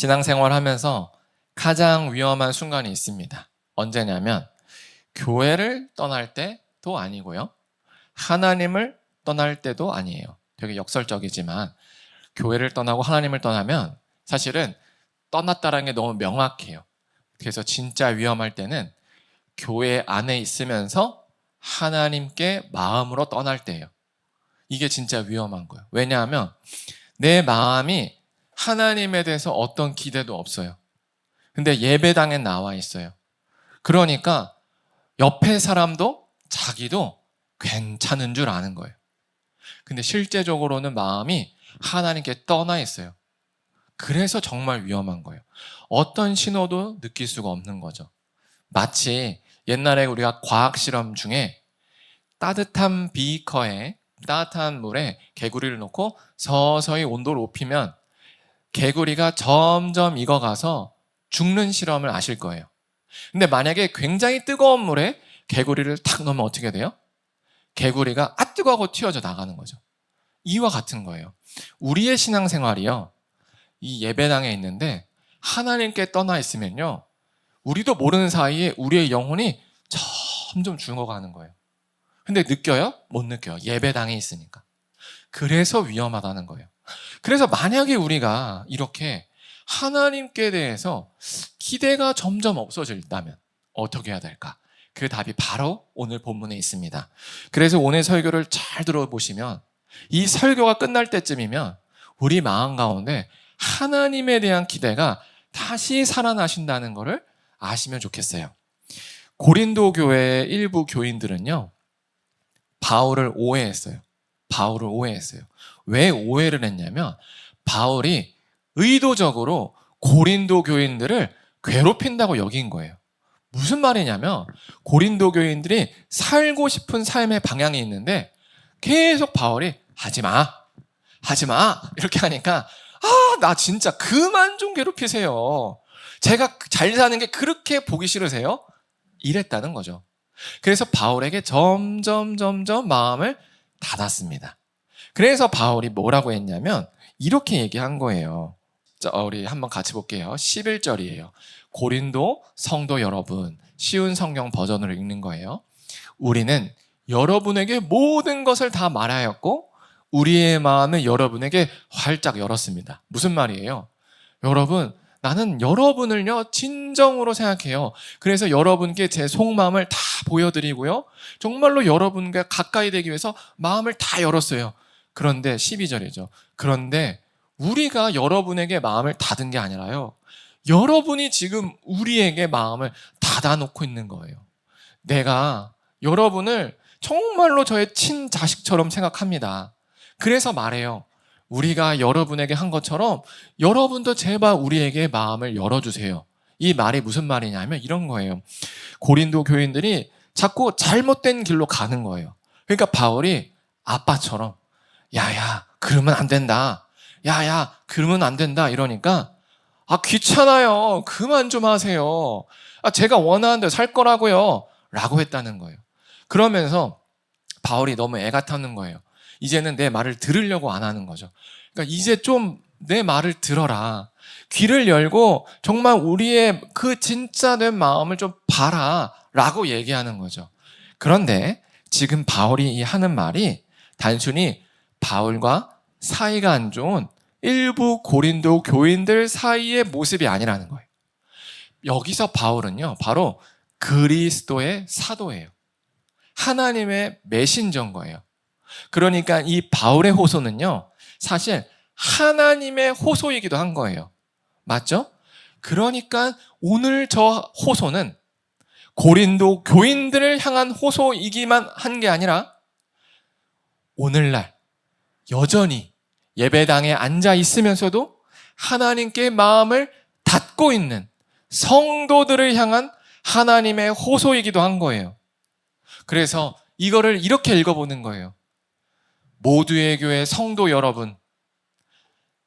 신앙생활 하면서 가장 위험한 순간이 있습니다. 언제냐면 교회를 떠날 때도 아니고요. 하나님을 떠날 때도 아니에요. 되게 역설적이지만 교회를 떠나고 하나님을 떠나면 사실은 떠났다라는 게 너무 명확해요. 그래서 진짜 위험할 때는 교회 안에 있으면서 하나님께 마음으로 떠날 때예요. 이게 진짜 위험한 거예요. 왜냐하면 내 마음이 하나님에 대해서 어떤 기대도 없어요. 근데 예배당에 나와 있어요. 그러니까 옆에 사람도 자기도 괜찮은 줄 아는 거예요. 근데 실제적으로는 마음이 하나님께 떠나 있어요. 그래서 정말 위험한 거예요. 어떤 신호도 느낄 수가 없는 거죠. 마치 옛날에 우리가 과학 실험 중에 따뜻한 비커에 따뜻한 물에 개구리를 넣고 서서히 온도를 높이면 개구리가 점점 익어가서 죽는 실험을 아실 거예요. 근데 만약에 굉장히 뜨거운 물에 개구리를 탁 넣으면 어떻게 돼요? 개구리가 아 뜨거워 튀어져 나가는 거죠. 이와 같은 거예요. 우리의 신앙생활이요. 이 예배당에 있는데 하나님께 떠나 있으면요. 우리도 모르는 사이에 우리의 영혼이 점점 죽어가는 거예요. 근데 느껴요? 못 느껴요. 예배당에 있으니까. 그래서 위험하다는 거예요. 그래서 만약에 우리가 이렇게 하나님께 대해서 기대가 점점 없어진다면 어떻게 해야 될까? 그 답이 바로 오늘 본문에 있습니다. 그래서 오늘 설교를 잘 들어보시면 이 설교가 끝날 때쯤이면 우리 마음 가운데 하나님에 대한 기대가 다시 살아나신다는 것을 아시면 좋겠어요. 고린도 교회의 일부 교인들은요, 바울을 오해했어요. 바울을 오해했어요. 왜 오해를 했냐면, 바울이 의도적으로 고린도 교인들을 괴롭힌다고 여긴 거예요. 무슨 말이냐면, 고린도 교인들이 살고 싶은 삶의 방향이 있는데, 계속 바울이 하지 마, 하지 마, 이렇게 하니까, 아, 나 진짜 그만 좀 괴롭히세요. 제가 잘 사는 게 그렇게 보기 싫으세요? 이랬다는 거죠. 그래서 바울에게 점점 점점 마음을 닫았습니다. 그래서 바울이 뭐라고 했냐면 이렇게 얘기한 거예요. 자, 우리 한번 같이 볼게요. 11절이에요. 고린도 성도 여러분, 쉬운 성경 버전으로 읽는 거예요. 우리는 여러분에게 모든 것을 다 말하였고 우리의 마음은 여러분에게 활짝 열었습니다. 무슨 말이에요? 여러분, 나는 여러분을요, 진정으로 생각해요. 그래서 여러분께 제 속마음을 다 보여드리고요. 정말로 여러분과 가까이 되기 위해서 마음을 다 열었어요. 그런데 12절이죠. 그런데 우리가 여러분에게 마음을 닫은 게 아니라요. 여러분이 지금 우리에게 마음을 닫아놓고 있는 거예요. 내가 여러분을 정말로 저의 친자식처럼 생각합니다. 그래서 말해요. 우리가 여러분에게 한 것처럼 여러분도 제발 우리에게 마음을 열어주세요. 이 말이 무슨 말이냐면 이런 거예요. 고린도 교인들이 자꾸 잘못된 길로 가는 거예요. 그러니까 바울이 아빠처럼 야야 그러면 안 된다. 야야 그러면 안 된다 이러니까 아 귀찮아요. 그만 좀 하세요. 아 제가 원하는 대로 살 거라고요. 라고 했다는 거예요. 그러면서 바울이 너무 애가 타는 거예요. 이제는 내 말을 들으려고 안 하는 거죠. 그러니까 이제 좀 내 말을 들어라. 귀를 열고 정말 우리의 그 진짜 된 마음을 좀 봐라. 라고 얘기하는 거죠. 그런데 지금 바울이 하는 말이 단순히 바울과 사이가 안 좋은 일부 고린도 교인들 사이의 모습이 아니라는 거예요. 여기서 바울은요, 바로 그리스도의 사도예요. 하나님의 메신저인 거예요. 그러니까 이 바울의 호소는요, 사실 하나님의 호소이기도 한 거예요. 맞죠? 그러니까 오늘 저 호소는 고린도 교인들을 향한 호소이기만 한 게 아니라 오늘날 여전히 예배당에 앉아 있으면서도 하나님께 마음을 닫고 있는 성도들을 향한 하나님의 호소이기도 한 거예요. 그래서 이거를 이렇게 읽어보는 거예요. 모두의 교회 성도 여러분,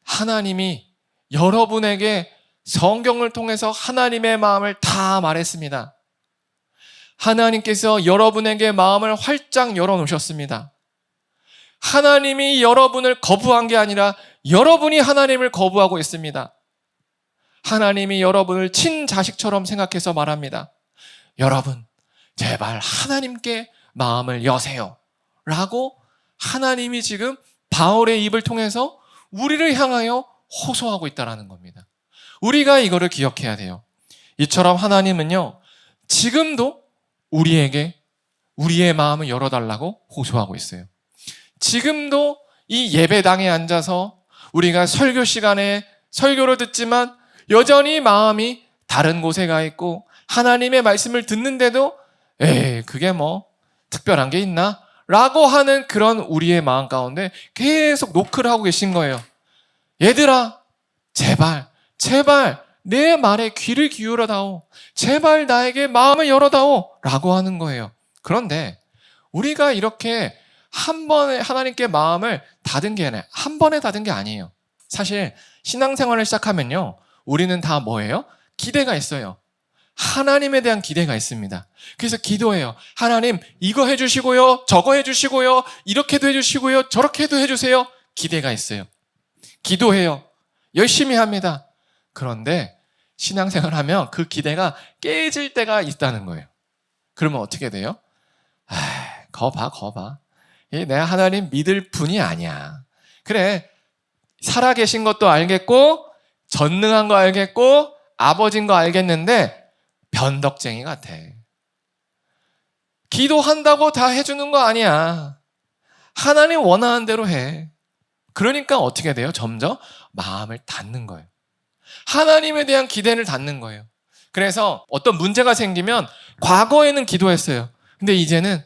하나님이 여러분에게 성경을 통해서 하나님의 마음을 다 말했습니다. 하나님께서 여러분에게 마음을 활짝 열어놓으셨습니다. 하나님이 여러분을 거부한 게 아니라 여러분이 하나님을 거부하고 있습니다. 하나님이 여러분을 친자식처럼 생각해서 말합니다. 여러분, 제발 하나님께 마음을 여세요. 라고 하나님이 지금 바울의 입을 통해서 우리를 향하여 호소하고 있다라는 겁니다. 우리가 이거를 기억해야 돼요. 이처럼 하나님은요, 지금도 우리에게 우리의 마음을 열어달라고 호소하고 있어요. 지금도 이 예배당에 앉아서 우리가 설교 시간에 설교를 듣지만 여전히 마음이 다른 곳에 가 있고 하나님의 말씀을 듣는데도 에이, 그게 뭐 특별한 게 있나? 라고 하는 그런 우리의 마음 가운데 계속 노크를 하고 계신 거예요. 얘들아, 제발, 제발 내 말에 귀를 기울여 다오. 제발 나에게 마음을 열어 다오. 라고 하는 거예요. 그런데 우리가 이렇게 한 번에 하나님께 마음을 닫은 게 아니라 한 번에 닫은 게 아니에요. 사실 신앙생활을 시작하면요. 우리는 다 뭐예요? 기대가 있어요. 하나님에 대한 기대가 있습니다. 그래서 기도해요. 하나님, 이거 해주시고요. 저거 해주시고요. 이렇게도 해주시고요. 저렇게도 해주세요. 기대가 있어요. 기도해요. 열심히 합니다. 그런데 신앙생활 하면 그 기대가 깨질 때가 있다는 거예요. 그러면 어떻게 돼요? 아, 거봐, 거봐. 이 내가 하나님 믿을 분이 아니야. 그래, 살아계신 것도 알겠고, 전능한 거 알겠고, 아버진 거 알겠는데, 변덕쟁이 같아. 기도한다고 다 해주는 거 아니야. 하나님 원하는 대로 해. 그러니까 어떻게 돼요? 점점 마음을 닫는 거예요. 하나님에 대한 기대를 닫는 거예요. 그래서 어떤 문제가 생기면 과거에는 기도했어요. 근데 이제는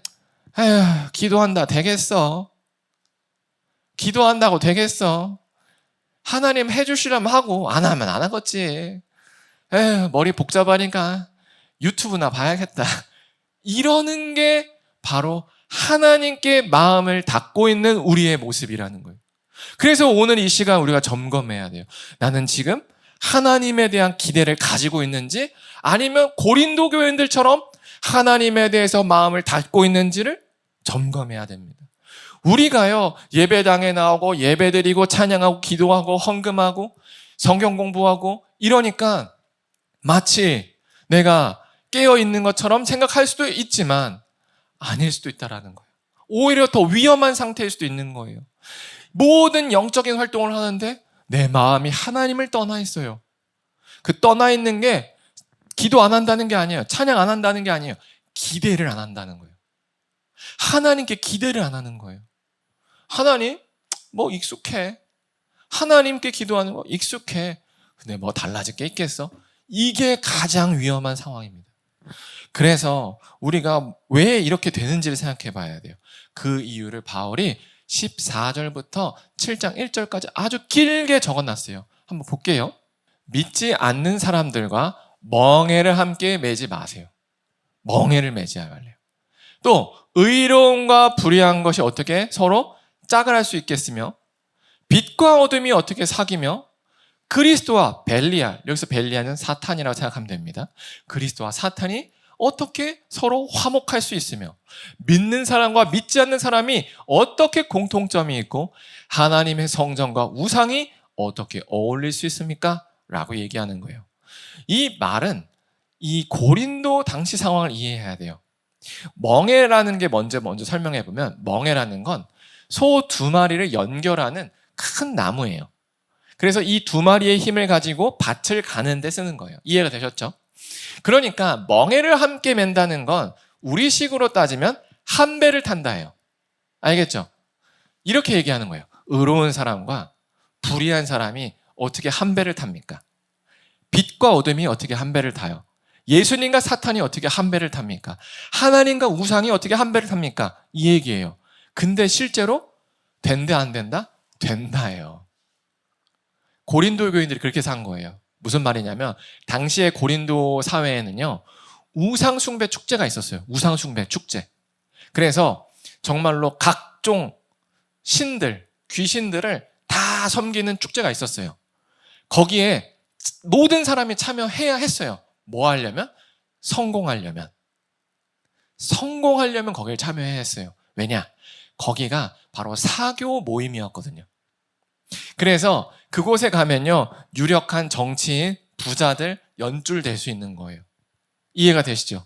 에휴, 기도한다 되겠어. 기도한다고 되겠어. 하나님 해주시라면 하고 안 하면 안 하겠지. 에휴, 머리 복잡하니까 유튜브나 봐야겠다. 이러는 게 바로 하나님께 마음을 닫고 있는 우리의 모습이라는 거예요. 그래서 오늘 이 시간 우리가 점검해야 돼요. 나는 지금 하나님에 대한 기대를 가지고 있는지 아니면 고린도 교인들처럼 하나님에 대해서 마음을 닫고 있는지를 점검해야 됩니다. 우리가요, 예배당에 나오고 예배드리고 찬양하고 기도하고 헌금하고 성경 공부하고 이러니까 마치 내가 깨어 있는 것처럼 생각할 수도 있지만 아닐 수도 있다라는 거예요. 오히려 더 위험한 상태일 수도 있는 거예요. 모든 영적인 활동을 하는데 내 마음이 하나님을 떠나 있어요. 그 떠나 있는 게 기도 안 한다는 게 아니에요. 찬양 안 한다는 게 아니에요. 기대를 안 한다는 거예요. 하나님께 기대를 안 하는 거예요. 하나님, 뭐 익숙해. 하나님께 기도하는 거 익숙해. 근데 뭐 달라질 게 있겠어? 이게 가장 위험한 상황입니다. 그래서 우리가 왜 이렇게 되는지를 생각해 봐야 돼요. 그 이유를 바울이 14절부터 7장 1절까지 아주 길게 적어 놨어요. 한번 볼게요. 믿지 않는 사람들과 멍해를 함께 매지 마세요. 멍해를 매지 말래요. 또 의로움과 불의한 것이 어떻게 서로 짝을 할 수 있겠으며 빛과 어둠이 어떻게 사귀며 그리스도와 벨리알 여기서 벨리알은 사탄이라고 생각하면 됩니다. 그리스도와 사탄이 어떻게 서로 화목할 수 있으며 믿는 사람과 믿지 않는 사람이 어떻게 공통점이 있고 하나님의 성전과 우상이 어떻게 어울릴 수 있습니까? 라고 얘기하는 거예요. 이 말은 이 고린도 당시 상황을 이해해야 돼요. 멍해라는 게 먼저 먼저 설명해 보면 멍해라는 건 소 두 마리를 연결하는 큰 나무예요. 그래서 이 두 마리의 힘을 가지고 밭을 가는데 쓰는 거예요. 이해가 되셨죠? 그러니까 멍해를 함께 맨다는 건 우리식으로 따지면 한 배를 탄다예요. 알겠죠? 이렇게 얘기하는 거예요. 의로운 사람과 불의한 사람이 어떻게 한 배를 탑니까? 빛과 어둠이 어떻게 한 배를 타요? 예수님과 사탄이 어떻게 한 배를 탑니까? 하나님과 우상이 어떻게 한 배를 탑니까? 이 얘기예요. 근데 실제로 된다 안 된다? 된다예요. 고린도 교인들이 그렇게 산 거예요. 무슨 말이냐면 당시의 고린도 사회에는요. 우상 숭배 축제가 있었어요. 우상 숭배 축제. 그래서 정말로 각종 신들, 귀신들을 다 섬기는 축제가 있었어요. 거기에 모든 사람이 참여해야 했어요. 뭐 하려면? 성공하려면. 성공하려면 거기에 참여해야 했어요. 왜냐? 거기가 바로 사교 모임이었거든요. 그래서 그곳에 가면요, 유력한 정치인, 부자들 연줄될 수 있는 거예요. 이해가 되시죠?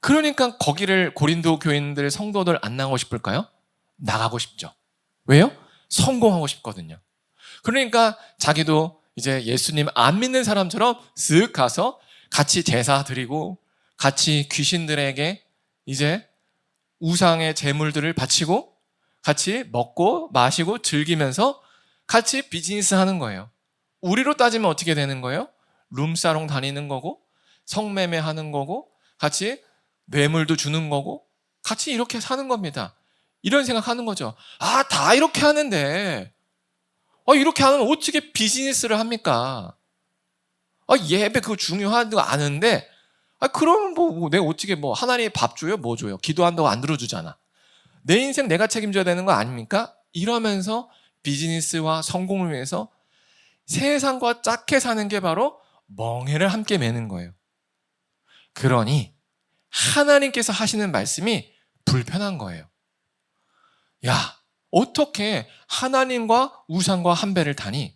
그러니까 거기를 고린도 교인들 성도들 안 나가고 싶을까요? 나가고 싶죠. 왜요? 성공하고 싶거든요. 그러니까 자기도 이제 예수님 안 믿는 사람처럼 쓱 가서 같이 제사 드리고 같이 귀신들에게 이제 우상의 제물들을 바치고 같이 먹고 마시고 즐기면서 같이 비즈니스 하는 거예요. 우리로 따지면 어떻게 되는 거예요? 룸사롱 다니는 거고 성매매 하는 거고 같이 뇌물도 주는 거고 같이 이렇게 사는 겁니다. 이런 생각하는 거죠. 아, 다 이렇게 하는데 아, 이렇게 하면 어떻게 비즈니스를 합니까? 아, 예배 그거 중요한 거 아는데 아, 그러면 뭐, 뭐 내가 어떻게 뭐 하나님 밥 줘요? 뭐 줘요? 기도한다고 안 들어주잖아. 내 인생 내가 책임져야 되는 거 아닙니까? 이러면서 비즈니스와 성공을 위해서 세상과 짝해 사는 게 바로 멍해를 함께 매는 거예요. 그러니 하나님께서 하시는 말씀이 불편한 거예요. 야, 어떻게 하나님과 우상과 한 배를 타니?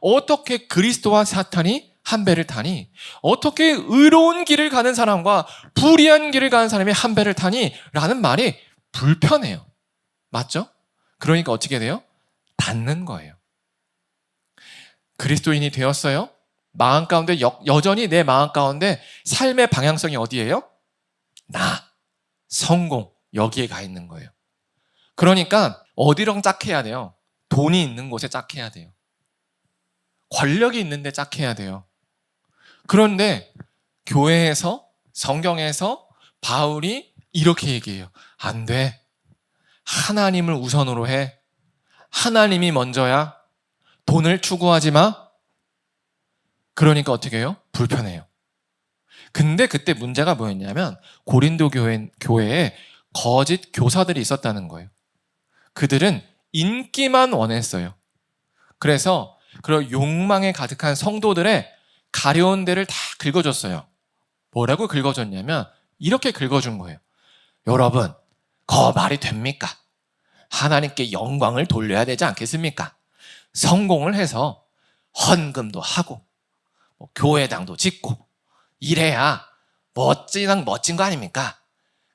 어떻게 그리스도와 사탄이 한 배를 타니? 어떻게 의로운 길을 가는 사람과 불의한 길을 가는 사람이 한 배를 타니? 라는 말이 불편해요. 맞죠? 그러니까 어떻게 돼요? 닫는 거예요. 그리스도인이 되었어요? 마음 가운데 여, 여전히 내 마음 가운데 삶의 방향성이 어디예요? 나, 성공, 여기에 가 있는 거예요. 그러니까 어디랑 짝해야 돼요? 돈이 있는 곳에 짝해야 돼요. 권력이 있는데 짝해야 돼요. 그런데 교회에서 성경에서 바울이 이렇게 얘기해요. 안 돼. 하나님을 우선으로 해. 하나님이 먼저야. 돈을 추구하지 마. 그러니까 어떻게 해요? 불편해요. 근데 그때 문제가 뭐였냐면 고린도 교회, 교회에 거짓 교사들이 있었다는 거예요. 그들은 인기만 원했어요. 그래서 그런 욕망에 가득한 성도들의 가려운 데를 다 긁어줬어요. 뭐라고 긁어줬냐면 이렇게 긁어준 거예요. 여러분, 거 말이 됩니까? 하나님께 영광을 돌려야 되지 않겠습니까? 성공을 해서 헌금도 하고 뭐 교회당도 짓고 이래야 멋진 멋진 거 아닙니까?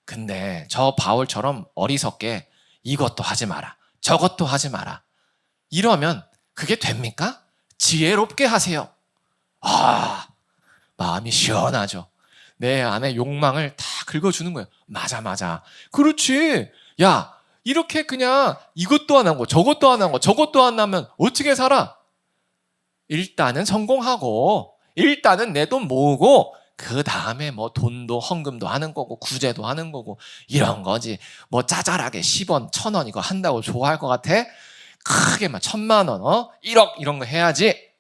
근데 저 바울처럼 어리석게 이것도 하지 마라. 저것도 하지 마라. 이러면 그게 됩니까? 지혜롭게 하세요. 아, 마음이 시원하죠. 내 안에 욕망을 다 긁어주는 거예요. 맞아, 맞아. 그렇지. 야, 이렇게 그냥 이것도 안 하고 저것도 안 하고 저것도 안 하면 어떻게 살아? 일단은 성공하고, 일단은 내 돈 모으고, 그 다음에 뭐 돈도 헌금도 하는 거고 구제도 하는 거고 이런 거지 뭐 짜잘하게 10원, 1000원 이거 한다고 좋아할 것 같아? 크게 막 천만 원, 어? 1억 이런 거 해야지.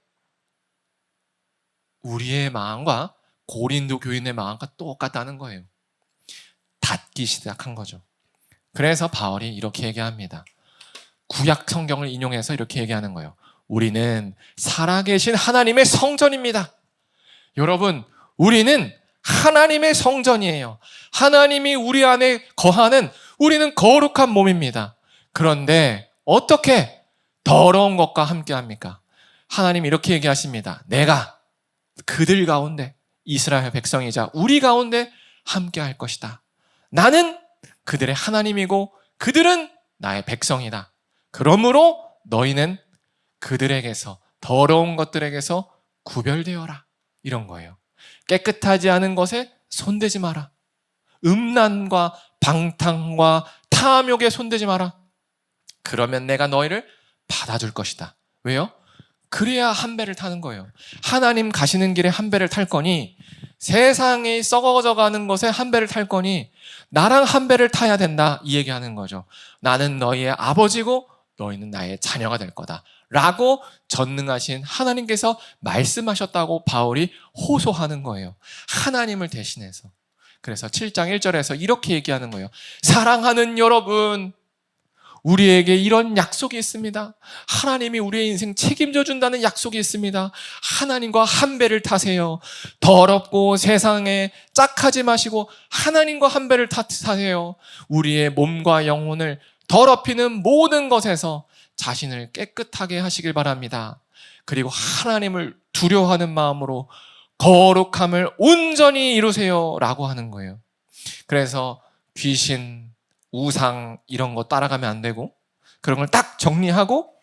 우리의 마음과 고린도 교인의 마음과 똑같다는 거예요. 닫기 시작한 거죠. 그래서 바울이 이렇게 얘기합니다. 구약 성경을 인용해서 이렇게 얘기하는 거예요. 우리는 살아계신 하나님의 성전입니다. 여러분, 우리는 하나님의 성전이에요. 하나님이 우리 안에 거하는 우리는 거룩한 몸입니다. 그런데 어떻게 더러운 것과 함께 합니까? 하나님 이렇게 얘기하십니다. 내가 그들 가운데 이스라엘 백성이자 우리 가운데 함께 할 것이다. 나는 그들의 하나님이고 그들은 나의 백성이다. 그러므로 너희는 그들에게서 더러운 것들에게서 구별되어라. 이런 거예요. 깨끗하지 않은 것에 손대지 마라. 음란과 방탕과 탐욕에 손대지 마라. 그러면 내가 너희를 받아줄 것이다. 왜요? 그래야 한 배를 타는 거예요. 하나님 가시는 길에 한 배를 탈 거니 세상이 썩어져 가는 것에 한 배를 탈 거니 나랑 한 배를 타야 된다. 이 얘기하는 거죠. 나는 너희의 아버지고 너희는 나의 자녀가 될 거다. 라고 전능하신 하나님께서 말씀하셨다고 바울이 호소하는 거예요. 하나님을 대신해서. 그래서 7장 1절에서 이렇게 얘기하는 거예요. 사랑하는 여러분, 우리에게 이런 약속이 있습니다. 하나님이 우리의 인생 책임져 준다는 약속이 있습니다. 하나님과 한 배를 타세요. 더럽고 세상에 짝하지 마시고 하나님과 한 배를 타세요. 우리의 몸과 영혼을 더럽히는 모든 것에서 자신을 깨끗하게 하시길 바랍니다. 그리고 하나님을 두려워하는 마음으로 거룩함을 온전히 이루세요. 라고 하는 거예요. 그래서 귀신, 우상, 이런 거 따라가면 안 되고, 그런 걸 딱 정리하고,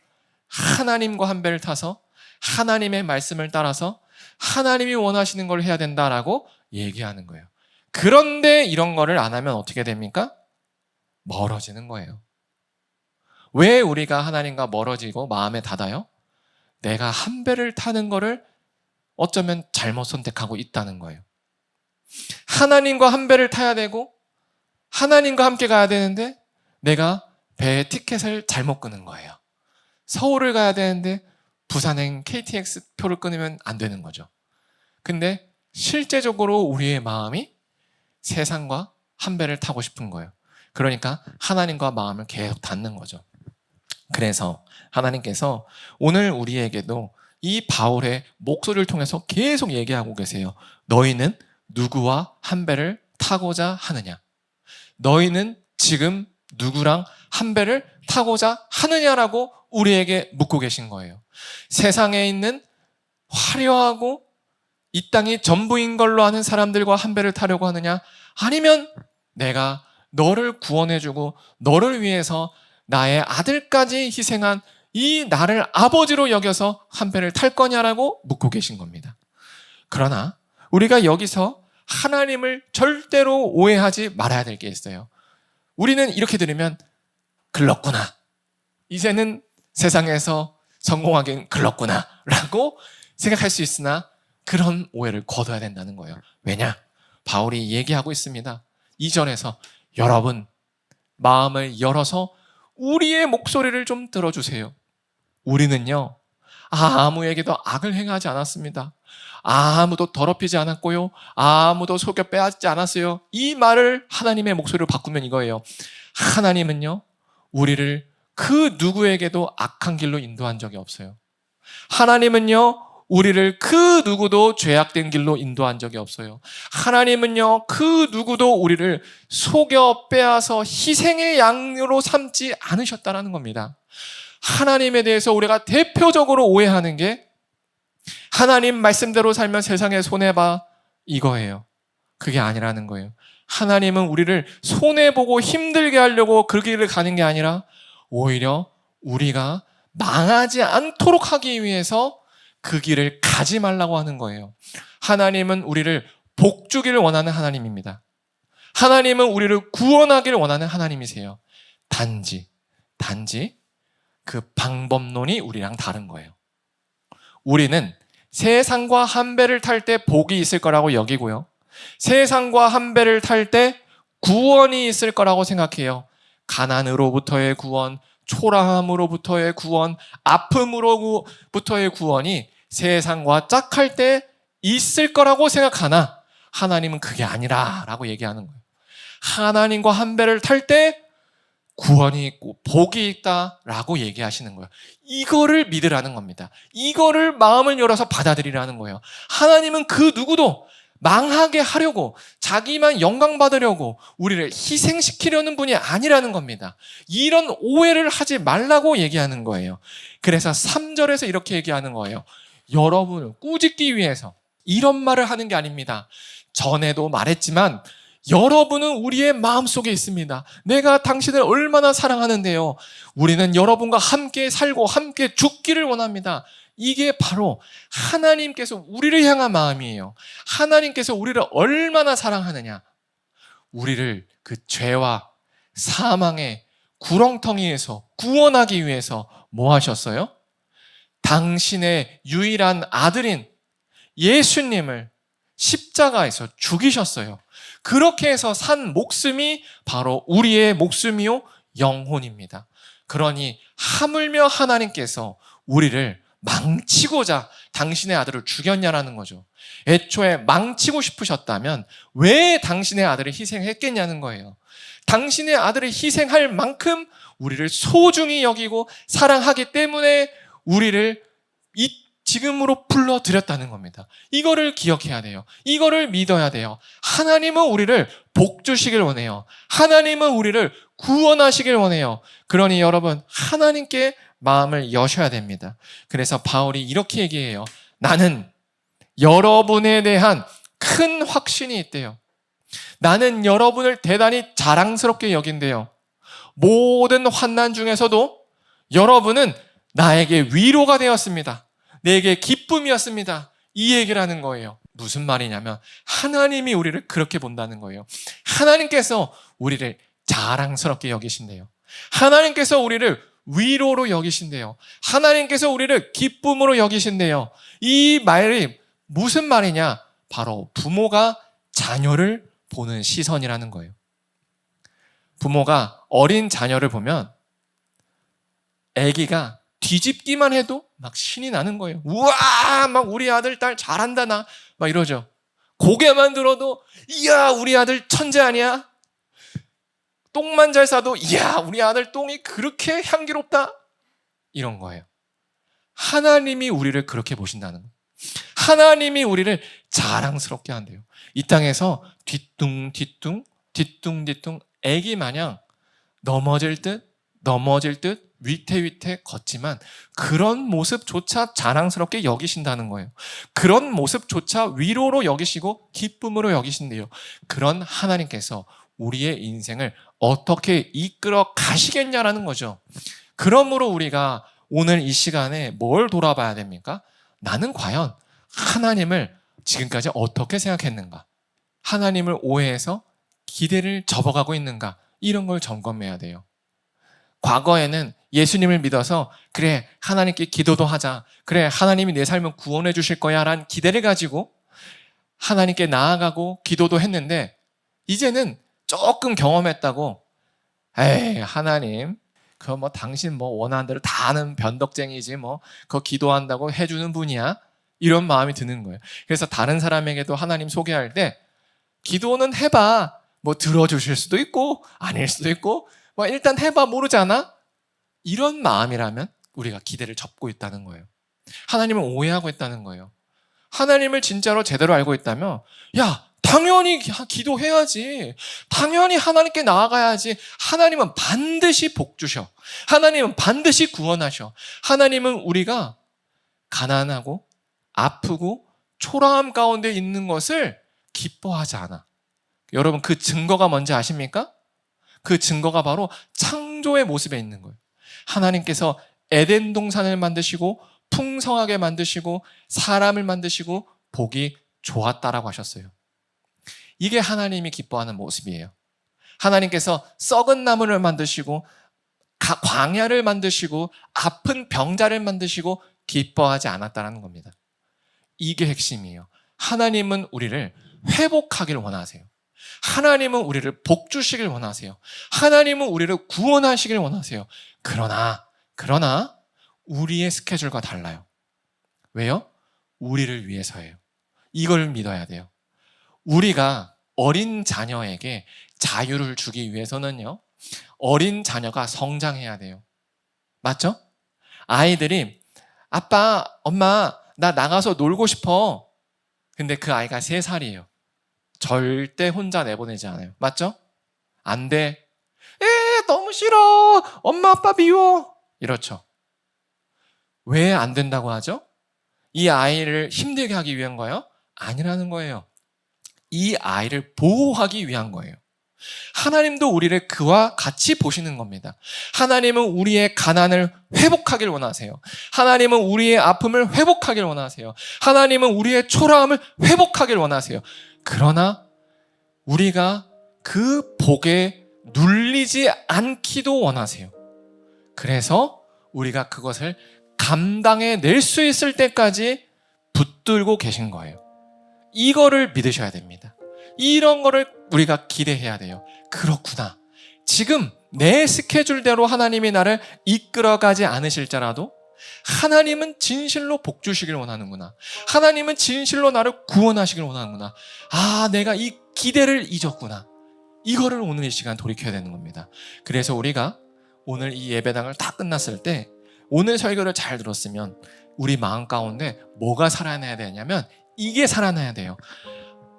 하나님과 한 배를 타서, 하나님의 말씀을 따라서, 하나님이 원하시는 걸 해야 된다라고 얘기하는 거예요. 그런데 이런 거를 안 하면 어떻게 됩니까? 멀어지는 거예요. 왜 우리가 하나님과 멀어지고 마음에 닫아요? 내가 한 배를 타는 거를 어쩌면 잘못 선택하고 있다는 거예요. 하나님과 한 배를 타야 되고 하나님과 함께 가야 되는데 내가 배 티켓을 잘못 끊은 거예요. 서울을 가야 되는데 부산행 KTX 표를 끊으면 안 되는 거죠. 근데 실제적으로 우리의 마음이 세상과 한 배를 타고 싶은 거예요. 그러니까 하나님과 마음을 계속 닫는 거죠. 그래서 하나님께서 오늘 우리에게도 이 바울의 목소리를 통해서 계속 얘기하고 계세요. 너희는 누구와 한 배를 타고자 하느냐? 너희는 지금 누구랑 한 배를 타고자 하느냐라고 우리에게 묻고 계신 거예요. 세상에 있는 화려하고 이 땅이 전부인 걸로 아는 사람들과 한 배를 타려고 하느냐? 아니면 내가 너를 구원해주고 너를 위해서 나의 아들까지 희생한 이 나를 아버지로 여겨서 한 배를 탈 거냐라고 묻고 계신 겁니다. 그러나 우리가 여기서 하나님을 절대로 오해하지 말아야 될 게 있어요. 우리는 이렇게 들으면 글렀구나. 이제는 세상에서 성공하긴 글렀구나. 라고 생각할 수 있으나 그런 오해를 거둬야 된다는 거예요. 왜냐? 바울이 얘기하고 있습니다. 이전에서 여러분 마음을 열어서 우리의 목소리를 좀 들어주세요. 우리는요, 아무에게도 악을 행하지 않았습니다. 아무도 더럽히지 않았고요. 아무도 속여 빼앗지 않았어요. 이 말을 하나님의 목소리로 바꾸면 이거예요. 하나님은요, 우리를 그 누구에게도 악한 길로 인도한 적이 없어요. 하나님은요, 우리를 그 누구도 죄악된 길로 인도한 적이 없어요. 하나님은요, 그 누구도 우리를 속여 빼앗아 희생의 양으로 삼지 않으셨다는 겁니다. 하나님에 대해서 우리가 대표적으로 오해하는 게 하나님 말씀대로 살면 세상에 손해봐 이거예요. 그게 아니라는 거예요. 하나님은 우리를 손해보고 힘들게 하려고 그 길을 가는 게 아니라 오히려 우리가 망하지 않도록 하기 위해서 그 길을 가지 말라고 하는 거예요. 하나님은 우리를 복주기를 원하는 하나님입니다. 하나님은 우리를 구원하기를 원하는 하나님이세요. 단지, 단지 그 방법론이 우리랑 다른 거예요. 우리는 세상과 한 배를 탈 때 복이 있을 거라고 여기고요. 세상과 한 배를 탈 때 구원이 있을 거라고 생각해요. 가난으로부터의 구원, 초라함으로부터의 구원, 아픔으로부터의 구원이 세상과 짝할 때 있을 거라고 생각하나 하나님은 그게 아니라라고 얘기하는 거예요. 하나님과 한 배를 탈 때 구원이 있고 복이 있다라고 얘기하시는 거예요. 이거를 믿으라는 겁니다. 이거를 마음을 열어서 받아들이라는 거예요. 하나님은 그 누구도 망하게 하려고 자기만 영광 받으려고 우리를 희생시키려는 분이 아니라는 겁니다. 이런 오해를 하지 말라고 얘기하는 거예요. 그래서 3절에서 이렇게 얘기하는 거예요. 여러분을 꾸짖기 위해서 이런 말을 하는 게 아닙니다. 전에도 말했지만 여러분은 우리의 마음속에 있습니다. 내가 당신을 얼마나 사랑하는데요. 우리는 여러분과 함께 살고 함께 죽기를 원합니다. 이게 바로 하나님께서 우리를 향한 마음이에요. 하나님께서 우리를 얼마나 사랑하느냐. 우리를 그 죄와 사망의 구렁텅이에서 구원하기 위해서 뭐 하셨어요? 당신의 유일한 아들인 예수님을 십자가에서 죽이셨어요. 그렇게 해서 산 목숨이 바로 우리의 목숨이요 영혼입니다. 그러니 하물며 하나님께서 우리를 망치고자 당신의 아들을 죽였냐라는 거죠. 애초에 망치고 싶으셨다면 왜 당신의 아들을 희생했겠냐는 거예요. 당신의 아들을 희생할 만큼 우리를 소중히 여기고 사랑하기 때문에 우리를 이 지금으로 불러드렸다는 겁니다. 이거를 기억해야 돼요. 이거를 믿어야 돼요. 하나님은 우리를 복주시길 원해요. 하나님은 우리를 구원하시길 원해요. 그러니 여러분, 하나님께 마음을 여셔야 됩니다. 그래서 바울이 이렇게 얘기해요. 나는 여러분에 대한 큰 확신이 있대요. 나는 여러분을 대단히 자랑스럽게 여긴대요. 모든 환난 중에서도 여러분은 나에게 위로가 되었습니다. 내게 기쁨이었습니다. 이 얘기를 하는 거예요. 무슨 말이냐면 하나님이 우리를 그렇게 본다는 거예요. 하나님께서 우리를 자랑스럽게 여기신대요. 하나님께서 우리를 위로로 여기신대요. 하나님께서 우리를 기쁨으로 여기신대요. 이 말이 무슨 말이냐? 바로 부모가 자녀를 보는 시선이라는 거예요. 부모가 어린 자녀를 보면 아기가 뒤집기만 해도 막 신이 나는 거예요. 우와, 막 우리 아들 딸 잘한다 나. 막 이러죠. 고개만 들어도 이야, 우리 아들 천재 아니야? 똥만 잘 싸도 이야, 우리 아들 똥이 그렇게 향기롭다. 이런 거예요. 하나님이 우리를 그렇게 보신다는 거예요. 하나님이 우리를 자랑스럽게 한대요. 이 땅에서 뒤뚱 뒤뚱 뒤뚱 뒤뚱 애기 마냥 넘어질 듯 넘어질 듯 위태위태 걷지만 그런 모습조차 자랑스럽게 여기신다는 거예요. 그런 모습조차 위로로 여기시고 기쁨으로 여기신대요. 그런 하나님께서 우리의 인생을 어떻게 이끌어 가시겠냐라는 거죠. 그러므로 우리가 오늘 이 시간에 뭘 돌아봐야 됩니까? 나는 과연 하나님을 지금까지 어떻게 생각했는가? 하나님을 오해해서 기대를 접어가고 있는가? 이런 걸 점검해야 돼요. 과거에는 예수님을 믿어서 그래 하나님께 기도도 하자 그래 하나님이 내 삶을 구원해 주실 거야 라는 기대를 가지고 하나님께 나아가고 기도도 했는데 이제는 조금 경험했다고 에이 하나님 그 뭐 당신 뭐 원하는 대로 다 아는 변덕쟁이지 뭐 그거 기도한다고 해주는 분이야 이런 마음이 드는 거예요 그래서 다른 사람에게도 하나님 소개할 때 기도는 해봐 뭐 들어주실 수도 있고 아닐 수도 있고 뭐 일단 해봐 모르잖아 이런 마음이라면 우리가 기대를 접고 있다는 거예요. 하나님을 오해하고 있다는 거예요. 하나님을 진짜로 제대로 알고 있다면, 야, 당연히 기도해야지. 당연히 하나님께 나아가야지. 하나님은 반드시 복 주셔. 하나님은 반드시 구원하셔. 하나님은 우리가 가난하고 아프고 초라함 가운데 있는 것을 기뻐하지 않아. 여러분 그 증거가 뭔지 아십니까? 그 증거가 바로 창조의 모습에 있는 거예요. 하나님께서 에덴 동산을 만드시고 풍성하게 만드시고 사람을 만드시고 복이 좋았다라고 하셨어요. 이게 하나님이 기뻐하는 모습이에요. 하나님께서 썩은 나무를 만드시고 광야를 만드시고 아픈 병자를 만드시고 기뻐하지 않았다는 겁니다. 이게 핵심이에요. 하나님은 우리를 회복하기를 원하세요. 하나님은 우리를 복 주시길 원하세요. 하나님은 우리를 구원하시길 원하세요. 그러나, 그러나, 우리의 스케줄과 달라요. 왜요? 우리를 위해서예요. 이걸 믿어야 돼요. 우리가 어린 자녀에게 자유를 주기 위해서는요, 어린 자녀가 성장해야 돼요. 맞죠? 아이들이, 아빠, 엄마, 나 나가서 놀고 싶어. 근데 그 아이가 3살이에요. 절대 혼자 내보내지 않아요. 맞죠? 안 돼. 에, 너무 싫어. 엄마, 아빠 미워. 이렇죠. 왜 안 된다고 하죠? 이 아이를 힘들게 하기 위한 거예요? 아니라는 거예요. 이 아이를 보호하기 위한 거예요. 하나님도 우리를 그와 같이 보시는 겁니다. 하나님은 우리의 가난을 회복하길 원하세요. 하나님은 우리의 아픔을 회복하길 원하세요. 하나님은 우리의 초라함을 회복하길 원하세요. 그러나 우리가 그 복에 눌리지 않기도 원하세요. 그래서 우리가 그것을 감당해 낼 수 있을 때까지 붙들고 계신 거예요. 이거를 믿으셔야 됩니다. 이런 거를 우리가 기대해야 돼요. 그렇구나. 지금 내 스케줄대로 하나님이 나를 이끌어가지 않으실지라도 하나님은 진실로 복 주시길 원하는구나. 하나님은 진실로 나를 구원하시길 원하는구나. 아, 내가 이 기대를 잊었구나. 이거를 오늘 이 시간 돌이켜야 되는 겁니다. 그래서 우리가 오늘 이 예배당을 다 끝났을 때 오늘 설교를 잘 들었으면 우리 마음 가운데 뭐가 살아나야 되냐면 이게 살아나야 돼요.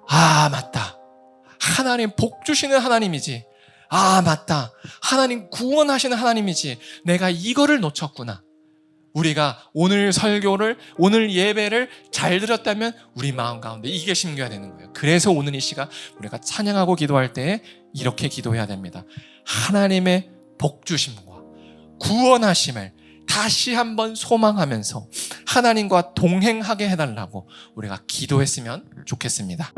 아, 맞다. 하나님 복 주시는 하나님이지. 아, 맞다. 하나님 구원하시는 하나님이지. 내가 이거를 놓쳤구나. 우리가 오늘 설교를 오늘 예배를 잘 들었다면 우리 마음 가운데 이게 심겨야 되는 거예요. 그래서 오늘 이 시간 우리가 찬양하고 기도할 때에 이렇게 기도해야 됩니다. 하나님의 복 주심과 구원하심을 다시 한번 소망하면서 하나님과 동행하게 해달라고 우리가 기도했으면 좋겠습니다.